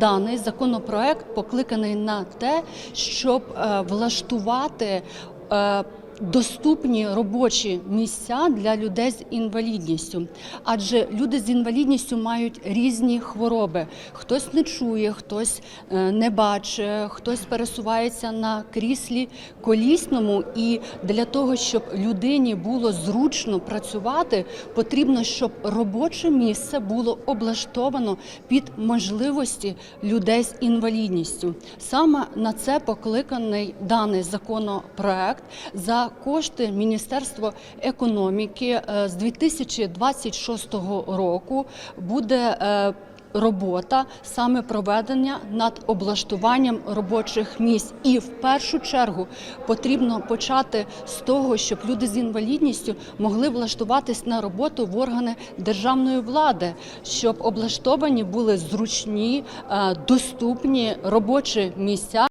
Даний законопроект покликаний на те, щоб е, влаштувати. Доступні робочі місця для людей з інвалідністю, адже люди з інвалідністю мають різні хвороби. Хтось не чує, хтось е, не бачить, хтось пересувається на кріслі колісному. І для того, щоб людині було зручно працювати, потрібно, щоб робоче місце було облаштовано під можливості людей з інвалідністю. Саме на це покликаний даний законопроект за кошти Міністерства економіки е, з 2026 року буде. е, Робота саме проведення над облаштуванням робочих місць, і в першу чергу потрібно почати з того, щоб люди з інвалідністю могли влаштуватись на роботу в органи державної влади, щоб облаштовані були зручні, е, доступні робочі місця.